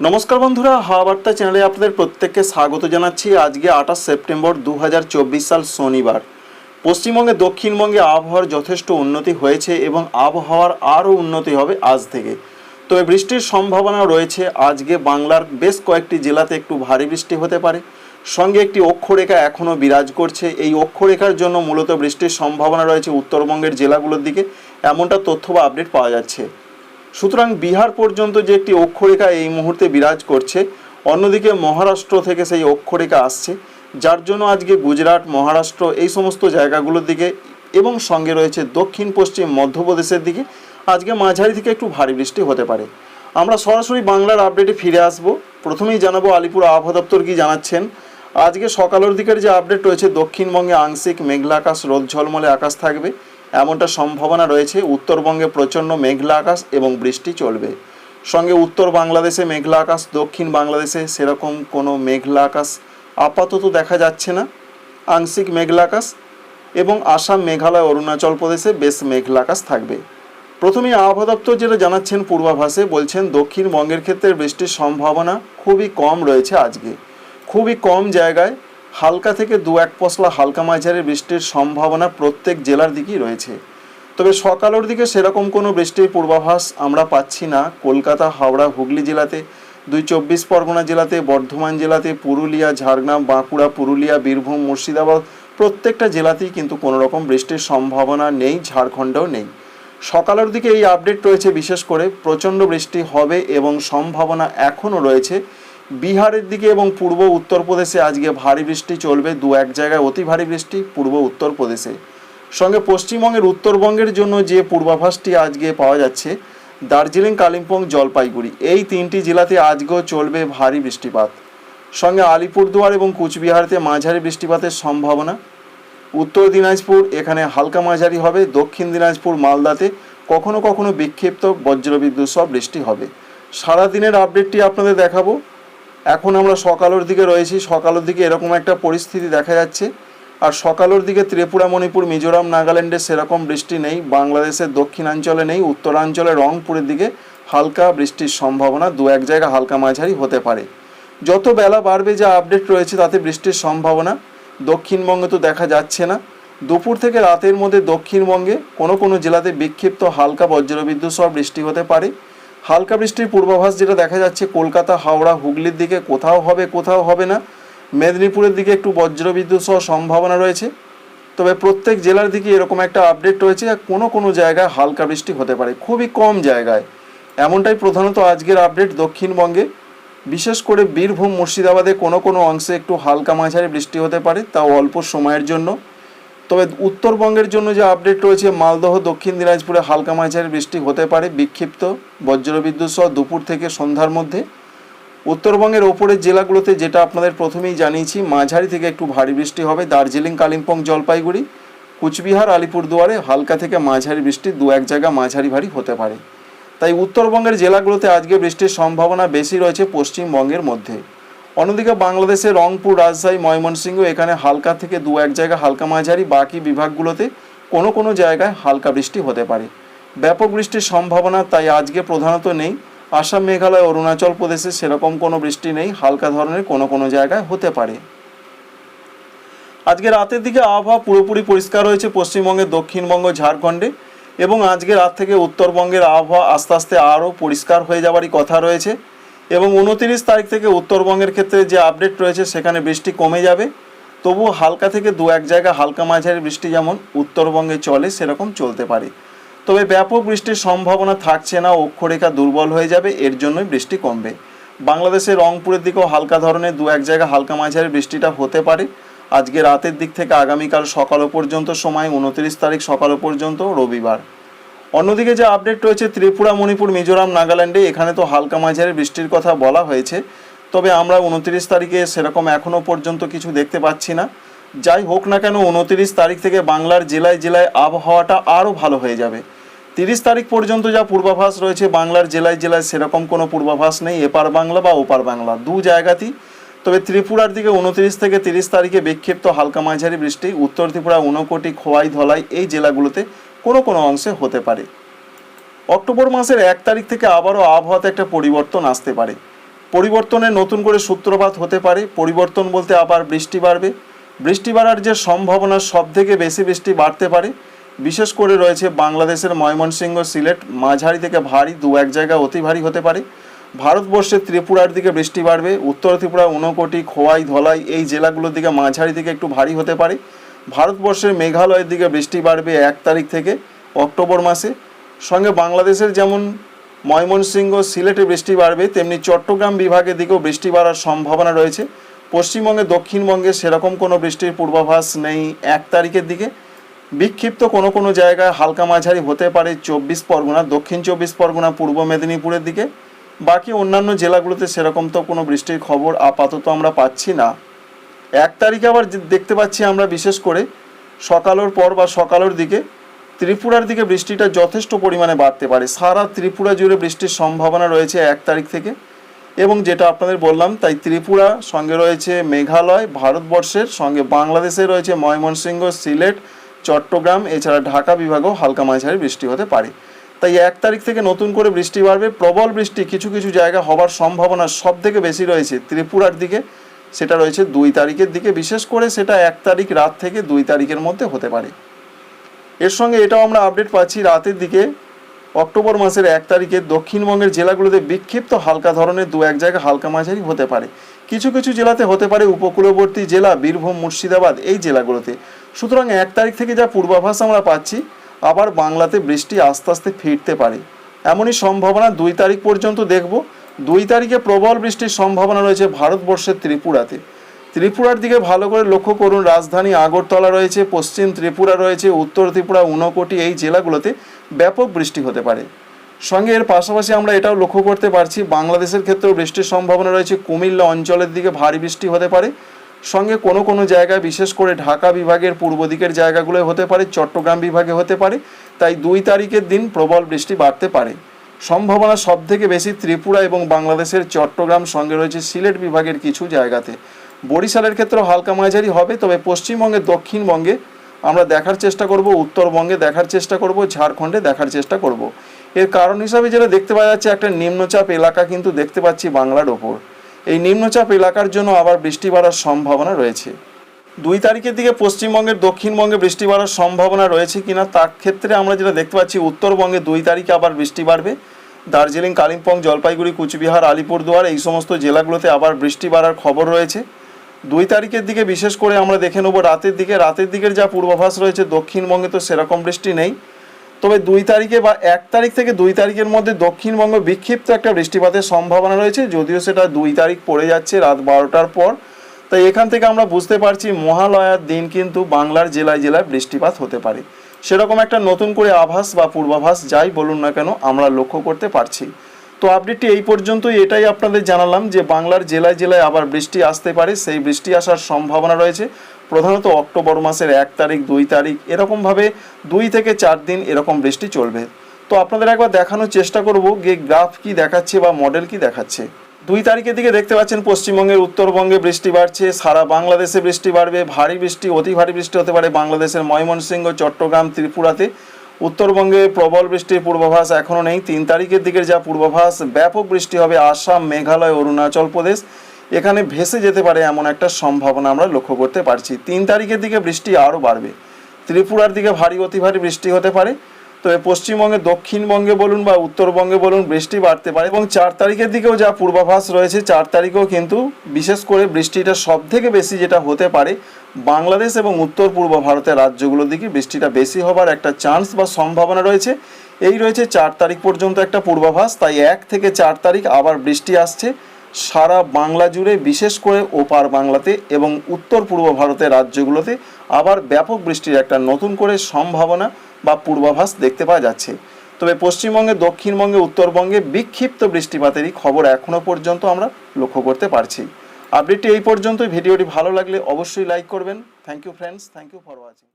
নমস্কার বন্ধুরা, হাওয়া বার্তা চ্যানেলে আপনাদের প্রত্যেককে স্বাগত জানাচ্ছি। আজকে আঠাশ সেপ্টেম্বর দু হাজার চব্বিশ সাল শনিবার। পশ্চিমবঙ্গে, দক্ষিণবঙ্গে আবহাওয়ার যথেষ্ট উন্নতি হয়েছে এবং আবহাওয়ার আরও উন্নতি হবে আজ থেকে। তবে বৃষ্টির সম্ভাবনা রয়েছে। আজকে বাংলার বেশ কয়েকটি জেলাতে একটু ভারী বৃষ্টি হতে পারে। সঙ্গে একটি অক্ষরেখা এখনও বিরাজ করছে। এই অক্ষরেখার জন্য মূলত বৃষ্টির সম্ভাবনা রয়েছে উত্তরবঙ্গের জেলাগুলোর দিকে। এমনটা তথ্য বা আপডেট পাওয়া যাচ্ছে। সুতরাং বিহার পর্যন্ত যে একটি অক্ষরেখা এই মুহূর্তে বিরাজ করছে, অন্যদিকে মহারাষ্ট্র থেকে সেই অক্ষরেখা আসছে, যার জন্য আজকে গুজরাট, মহারাষ্ট্র এই সমস্ত জায়গাগুলোর দিকে এবং সঙ্গে রয়েছে দক্ষিণ, পশ্চিম, মধ্যপ্রদেশের দিকে। আজকে মাঝারি থেকে একটু ভারী বৃষ্টি হতে পারে। আমরা সরাসরি বাংলার আপডেটে ফিরে আসব। প্রথমেই জানাব আলিপুর আবহাওয়া দপ্তর কি জানাচ্ছেন। আজকে সকালের দিকের যে আপডেট রয়েছে, দক্ষিণবঙ্গে আংশিক মেঘলা আকাশ, রোদ ঝলমলে আকাশ থাকবে। এমনটা সম্ভাবনা রয়েছে, উত্তরবঙ্গে প্রচণ্ড মেঘলা আকাশ এবং বৃষ্টি চলবে। সঙ্গে উত্তর বাংলাদেশে মেঘলা আকাশ, দক্ষিণ বাংলাদেশে সেরকম কোনো মেঘলা আকাশ আপাতত দেখা যাচ্ছে না। আংশিক মেঘলা আকাশ এবং আসাম, মেঘালয়, অরুণাচল প্রদেশে বেশ মেঘলা আকাশ থাকবে। প্রথমেই আবহাওয়া দপ্তর যেটা জানাচ্ছেন পূর্বাভাসে বলছেন, দক্ষিণবঙ্গের ক্ষেত্রে বৃষ্টির সম্ভাবনা খুবই কম রয়েছে আজকে। খুবই কম জায়গায় হালকা থেকে দু এক পশলা হালকা মাঝারি বৃষ্টির সম্ভাবনা প্রত্যেক জেলার দিকেই রয়েছে। তবে সকালের দিকে সেরকম কোনো বৃষ্টির পূর্বাভাস আমরা পাচ্ছি না। কলকাতা, হাওড়া, হুগলি জেলাতে, দুই চব্বিশ পরগনা জেলাতে, বর্ধমান জেলাতে, পুরুলিয়া, ঝাড়গ্রাম, বাঁকুড়া, পুরুলিয়া, বীরভূম, মুর্শিদাবাদ প্রত্যেকটা জেলাতেই কিন্তু কোনো রকম বৃষ্টির সম্ভাবনা নেই, ঝাড়খণ্ডেও নেই। সকালের দিকে এই আপডেট রয়েছে বিশেষ করে প্রচণ্ড বৃষ্টি হবে এবং সম্ভাবনা এখনও রয়েছে বিহারের দিকে এবং পূর্ব উত্তরপ্রদেশে আজকে ভারী বৃষ্টি চলবে, দু এক জায়গায় অতি ভারী বৃষ্টি, পূর্ব উত্তরপ্রদেশে সঙ্গে পশ্চিমবঙ্গের উত্তরবঙ্গের জন্য যে পূর্বাভাসটি আজকে পাওয়া যাচ্ছে, দার্জিলিং, কালিম্পং, জলপাইগুড়ি। এই তিনটি জেলাতে আজকেও চলবে ভারী বৃষ্টিপাত। সঙ্গে আলিপুরদুয়ার এবং কুচবিহারতে মাঝারি বৃষ্টিপাতের সম্ভাবনা। উত্তর দিনাজপুর, এখানে হালকা মাঝারি হবে। দক্ষিণ দিনাজপুর, মালদাতে কখনো কখনো বিক্ষিপ্ত বজ্রবিদ্যুৎ সহ বৃষ্টি হবে। সারাদিনের আপডেটটি আপনাদের দেখাবো। এখন আমরা সকালের দিকে রয়েছি। সকালের দিকে এরকম একটা পরিস্থিতি দেখা যাচ্ছে। আর সকালের দিকে ত্রিপুরা, মণিপুর, মিজোরাম, নাগাল্যান্ডে সেরকম বৃষ্টি নেই। বাংলাদেশের দক্ষিণাঞ্চলে নেই। উত্তরাঞ্চলে রংপুরের দিকে হালকা বৃষ্টির সম্ভাবনা। দু এক জায়গা হালকা মাঝারি হতে পারে। যত বেলা বাড়বে যা আপডেট রয়েছে তাতে বৃষ্টির সম্ভাবনা। দক্ষিণবঙ্গে তো দেখা যাচ্ছে না। দুপুর থেকে রাতের মধ্যে দক্ষিণবঙ্গে কোনো কোনো জেলাতে বিক্ষিপ্ত হালকা বজ্রবিদ্যুৎ সহ বৃষ্টি হতে পারে। হালকা বৃষ্টির পূর্বাভাস যেটা দেখা যাচ্ছে, কলকাতা, হাওড়া, হুগলির দিকে কোথাও হবে কোথাও হবে না। মেদিনীপুরের দিকে একটু বজ্রবিদ্যুৎ সহ সম্ভাবনা রয়েছে। তবে প্রত্যেক জেলার দিকে এরকম একটা আপডেট রয়েছে কোনো কোনো জায়গায় হালকা বৃষ্টি হতে পারে, খুবই কম জায়গায়। এমনটাই প্রধানত আজকের আপডেট দক্ষিণবঙ্গে। বিশেষ করে বীরভূম, মুর্শিদাবাদে কোনো কোনো অংশে একটু হালকা মাঝারি বৃষ্টি হতে পারে, তাও অল্প সময়ের জন্য। তবে উত্তরবঙ্গের জন্য যে আপডেট রয়েছে, মালদহ, দক্ষিণ দিনাজপুরে হালকা মাঝারি বৃষ্টি হতে পারে, বিক্ষিপ্ত বজ্রবিদ্যুৎ সহ দুপুর থেকে সন্ধ্যার মধ্যে। উত্তরবঙ্গের ওপরের জেলাগুলোতে যেটা আপনাদের প্রথমেই জানিয়েছি, মাঝারি থেকে একটু ভারী বৃষ্টি হবে, দার্জিলিং, কালিম্পং, জলপাইগুড়ি, কুচবিহার, আলিপুরদুয়ারে হালকা থেকে মাঝারি বৃষ্টি, দু এক জায়গা মাঝারি ভারী হতে পারে। তাই উত্তরবঙ্গের জেলাগুলোতে আজকে বৃষ্টির সম্ভাবনা বেশি রয়েছে পশ্চিমবঙ্গের মধ্যে। অন্যদিকে বাংলাদেশের রংপুর রাজশাহী ময়মনসিংহ, এখানে হালকা থেকে দু এক জায়গায় হালকা মাঝারি, বাকি বিভাগগুলোতে কোনো কোনো জায়গায় হালকা বৃষ্টি হতে পারে। ব্যাপক বৃষ্টির সম্ভাবনা তাই আজকে প্রধানত নেই। আসাম, মেঘালয়, অরুণাচল প্রদেশে সেরকম কোনো বৃষ্টি নেই, হালকা ধরনের কোনো কোনো জায়গায় হতে পারে। আজকে রাতের দিকে আবহাওয়া পুরোপুরি পরিষ্কার হয়েছে পশ্চিমবঙ্গের দক্ষিণবঙ্গ, ঝাড়খণ্ডে এবং আজকে রাত থেকে উত্তরবঙ্গের আবহাওয়া আস্তে আস্তে আরও পরিষ্কার হয়ে যাওয়ারই কথা রয়েছে। এবং উনতিরিশ তারিখ থেকে উত্তরবঙ্গের ক্ষেত্রে যে আপডেট রয়েছে সেখানে বৃষ্টি কমে যাবে। তবু হালকা থেকে দু এক জায়গা হালকা মাঝারি বৃষ্টি যেমন উত্তরবঙ্গে চলে সেরকম চলতে পারে। তবে ব্যাপক বৃষ্টির সম্ভাবনা থাকছে না, অক্ষরেখা দুর্বল হয়ে যাবে, এর জন্যই বৃষ্টি কমবে। বাংলাদেশের রংপুরের দিকেও হালকা ধরনের দু এক জায়গা হালকা মাঝারি বৃষ্টিটা হতে পারে। আজকে রাতের দিক থেকে আগামীকাল সকাল পর্যন্ত সময়, উনত্রিশ তারিখ সকাল পর্যন্ত রবিবার। অন্যদিকে যে আপডেট রয়েছে, ত্রিপুরা, মণিপুর, মিজোরাম, নাগাল্যান্ডে, এখানে তো হালকা মাঝারি বৃষ্টির কথা বলা হয়েছে। তবে আমরা উনত্রিশ তারিখে সেরকম এখনও পর্যন্ত কিছু দেখতে পাচ্ছি না। যাই হোক না কেন, উনত্রিশ তারিখ থেকে বাংলার জেলায় জেলায় আবহাওয়াটা আরও ভালো হয়ে যাবে। তিরিশ তারিখ পর্যন্ত যা পূর্বাভাস রয়েছে, বাংলার জেলায় জেলায় সেরকম কোনো পূর্বাভাস নেই, এপার বাংলা বা ওপার বাংলা, দু জায়গাতেই। তবে ত্রিপুরার দিকে উনত্রিশ থেকে তিরিশ তারিখে বিক্ষিপ্ত হালকা মাঝারি বৃষ্টি, উত্তর ত্রিপুরা, ঊনকোটি, খোয়াই, ধলাই এই জেলাগুলোতে কোনো কোনো অংশে হতে পারে। অক্টোবর মাসের এক তারিখ থেকে আবারও আবহাওয়াতে একটা পরিবর্তন আসতে পারে। পরিবর্তনে নতুন করে সূত্রপাত হতে পারে। পরিবর্তন বলতে আবার বৃষ্টি বাড়বে। বৃষ্টি বাড়ার যে সম্ভাবনা সব থেকে বেশি বৃষ্টি বাড়তে পারে। বিশেষ করে রয়েছে বাংলাদেশের ময়মনসিংহ সিলেট, মাঝারি থেকে ভারী দু এক জায়গা অতি ভারী হতে পারে। ভারতবর্ষের ত্রিপুরার দিকে বৃষ্টি বাড়বে। উত্তর ত্রিপুরা, ঊনকোটি, খোয়াই, ধলাই এই জেলাগুলোর দিকে মাঝারি থেকে একটু ভারী হতে পারে। ভারতবর্ষের মেঘালয়ের দিকে বৃষ্টি বাড়বে এক তারিখ থেকে অক্টোবর মাসে। সঙ্গে বাংলাদেশের যেমন ময়মনসিংহ সিলেটে বৃষ্টি বাড়বে, তেমনি চট্টগ্রাম বিভাগের দিকেও বৃষ্টি বাড়ার সম্ভাবনা রয়েছে। পশ্চিমবঙ্গে, দক্ষিণবঙ্গে সেরকম কোনো বৃষ্টির পূর্বাভাস নেই এক তারিখের দিকে। বিক্ষিপ্ত কোনো কোনো জায়গায় হালকা মাঝারি হতে পারে চব্বিশ পরগনা, দক্ষিণ চব্বিশ পরগনা, পূর্ব মেদিনীপুরের দিকে। বাকি অন্যান্য জেলাগুলোতে সেরকম তো কোনো বৃষ্টির খবর আপাতত আমরা পাচ্ছি না। এক তারিখে আবার দেখতে পাচ্ছি আমরা বিশেষ করে সকালের পর বা সকালের দিকে ত্রিপুরার দিকে বৃষ্টিটা যথেষ্ট পরিমাণে বাড়তে পারে। সারা ত্রিপুরা জুড়ে বৃষ্টির সম্ভাবনা রয়েছে এক তারিখ থেকে এবং যেটা আপনাদের বললাম, তাই ত্রিপুরা সঙ্গে রয়েছে মেঘালয়, ভারতবর্ষের সঙ্গে বাংলাদেশে রয়েছে ময়মনসিংহ, সিলেট, চট্টগ্রাম, এছাড়া ঢাকা বিভাগেও হালকা মাঝারি বৃষ্টি হতে পারে। তাই এক তারিখ থেকে নতুন করে বৃষ্টি বাড়বে। প্রবল বৃষ্টি কিছু কিছু জায়গা হবার সম্ভাবনা সব থেকে বেশি রয়েছে ত্রিপুরার দিকে। সেটা রয়েছে দুই তারিখের দিকে, বিশেষ করে সেটা এক তারিখ রাত থেকে দুই তারিখের মধ্যে হতে পারে। এর সঙ্গে এটাও আমরা আপডেট পাচ্ছি, রাতের দিকে, অক্টোবর মাসের এক তারিখে দক্ষিণবঙ্গের জেলাগুলোতে বিক্ষিপ্ত হালকা ধরনের দু এক জায়গায় হালকা মাঝারি হতে পারে। কিছু কিছু জেলাতে হতে পারে উপকূলবর্তী জেলা, বীরভূম, মুর্শিদাবাদ, এই জেলাগুলোতে। সুতরাং এক তারিখ থেকে যা পূর্বাভাস আমরা পাচ্ছি, আবার বাংলাতে বৃষ্টি আস্তে আস্তে ফিরতে পারে। এমনই সম্ভাবনা দুই তারিখ পর্যন্ত দেখব। দুই তারিখে প্রবল বৃষ্টির সম্ভাবনা রয়েছে ভারতবর্ষের ত্রিপুরাতে। ত্রিপুরার দিকে ভালো করে লক্ষ্য করুন, রাজধানী আগরতলা রয়েছে, পশ্চিম ত্রিপুরা রয়েছে, উত্তর ত্রিপুরা ঊনকোটি এই জেলাগুলোতে ব্যাপক বৃষ্টি হতে পারে। সঙ্গে এর পাশাপাশি আমরা এটাও লক্ষ্য করতে পারছি, বাংলাদেশের ক্ষেত্রেও বৃষ্টির সম্ভাবনা রয়েছে, কুমিল্লা অঞ্চলের দিকে ভারী বৃষ্টি হতে পারে। সঙ্গে কোনো কোনো জায়গায়, বিশেষ করে ঢাকা বিভাগের পূর্ব দিকের জায়গাগুলো হতে পারে, চট্টগ্রাম বিভাগে হতে পারে, তাই দুই তারিখের দিন প্রবল বৃষ্টি বাড়তে পারে। সম্ভাবনা সব থেকে বেশি ত্রিপুরা এবং বাংলাদেশের চট্টগ্রাম সঙ্গে রয়েছে সিলেট বিভাগের কিছু জায়গাতে। বরিশালের ক্ষেত্রে হালকা মাঝারি হবে, তবে পশ্চিমবঙ্গে দক্ষিণবঙ্গে আমরা দেখার চেষ্টা করব, উত্তরবঙ্গে দেখার চেষ্টা করব, ঝাড়খণ্ডে দেখার চেষ্টা করব। এর কারণ হিসাবে যেটা দেখতে পাওয়া যাচ্ছে, একটা নিম্নচাপ এলাকা কিন্তু দেখতে পাচ্ছি বাংলার ওপর। এই নিম্নচাপ এলাকার জন্য আবার বৃষ্টি বাড়ার সম্ভাবনা রয়েছে। দুই তারিখের দিকে পশ্চিমবঙ্গের দক্ষিণবঙ্গে বৃষ্টি বাড়ার সম্ভাবনা রয়েছে কিনা, তার ক্ষেত্রে আমরা যেটা দেখতে পাচ্ছি, উত্তরবঙ্গে দুই তারিখে আবার বৃষ্টি বাড়বে। দার্জিলিং, কালিম্পং, জলপাইগুড়ি, কুচবিহার, আলিপুরদুয়ার এই সমস্ত জেলাগুলোতে আবার বৃষ্টি বাড়ার খবর রয়েছে। দুই তারিখের দিকে বিশেষ করে আমরা দেখে নেব রাতের দিকে। রাতের দিকের যা পূর্বাভাস রয়েছে, দক্ষিণবঙ্গে তো সেরকম বৃষ্টি নেই। তবে দুই তারিখে বা এক তারিখ থেকে দুই তারিখের মধ্যে দক্ষিণবঙ্গ বিক্ষিপ্ত একটা বৃষ্টিপাতের সম্ভাবনা রয়েছে, যদিও সেটা দুই তারিখ পড়ে যাচ্ছে রাত বারোটার পর। তাই এখান থেকে আমরা বুঝতে পারছি মহালয়ার দিন কিন্তু বাংলার জেলায় জেলায় বৃষ্টিপাত হতে পারে। সেরকম একটা নতুন করে আভাস বা পূর্বাভাস যাই বলুন না কেন, আমরা লক্ষ্য করতে পারছি। তো আপডেটটি এই পর্যন্তই, এটাই আপনাদের জানালাম যে বাংলার জেলায় জেলায় আবার বৃষ্টি আসতে পারে, সেই বৃষ্টি আসার সম্ভাবনা রয়েছে। প্রধানত অক্টোবর মাসের এক তারিখ, দুই তারিখ, এরকমভাবে দুই থেকে চার দিন এরকম বৃষ্টি চলবে। তো আপনাদের একবার দেখানোর চেষ্টা করব যে গ্রাফ কি দেখাচ্ছে বা মডেল কি দেখাচ্ছে। দুই তারিখের দিকে দেখতে পাচ্ছেন পশ্চিমবঙ্গের উত্তরবঙ্গে বৃষ্টি বাড়ছে, সারা বাংলাদেশে বৃষ্টি বাড়বে, ভারী বৃষ্টি, অতি ভারী বৃষ্টি হতে পারে বাংলাদেশের ময়মনসিংহ, চট্টগ্রাম, ত্রিপুরাতে। উত্তরবঙ্গে প্রবল বৃষ্টির পূর্বাভাস এখনও নেই। তিন তারিখের দিকের যা পূর্বাভাস, ব্যাপক বৃষ্টি হবে আসাম, মেঘালয়, অরুণাচল প্রদেশ। এখানে ভেসে যেতে পারে এমন একটা সম্ভাবনা আমরা লক্ষ্য করতে পারছি। তিন তারিখের দিকে বৃষ্টি আরও বাড়বে। ত্রিপুরার দিকে ভারী, অতি ভারী বৃষ্টি হতে পারে। তবে পশ্চিমবঙ্গে, দক্ষিণবঙ্গে বলুন বা উত্তরবঙ্গে বলুন বৃষ্টি বাড়তে পারে এবং চার তারিখের দিকেও যা পূর্বাভাস রয়েছে, চার তারিখেও কিন্তু বিশেষ করে বৃষ্টিটা সব থেকে বেশি যেটা হতে পারে বাংলাদেশ এবং উত্তর পূর্ব ভারতের রাজ্যগুলোর দিকে বৃষ্টিটা বেশি হবার একটা চান্স বা সম্ভাবনা রয়েছে। এই রয়েছে চার তারিখ পর্যন্ত একটা পূর্বাভাস, তাই এক থেকে চার তারিখ আবার বৃষ্টি আসছে সারা বাংলা জুড়ে, বিশেষ করে ওপার বাংলাতে এবং উত্তর পূর্ব ভারতের রাজ্যগুলোতে। আবার ব্যাপক বৃষ্টির একটা নতুন করে সম্ভাবনা বা পূর্বাভাস দেখতে পাওয়া যাচ্ছে। তবে পশ্চিমবঙ্গে, দক্ষিণবঙ্গে, উত্তরবঙ্গে বিক্ষিপ্ত বৃষ্টিপাতেরই খবর এখনও পর্যন্ত আমরা লক্ষ্য করতে পারছি। আপডেটটি এই পর্যন্তই। ভিডিওটি ভালো লাগলে অবশ্যই লাইক করবেন। Thank you friends thank you for watching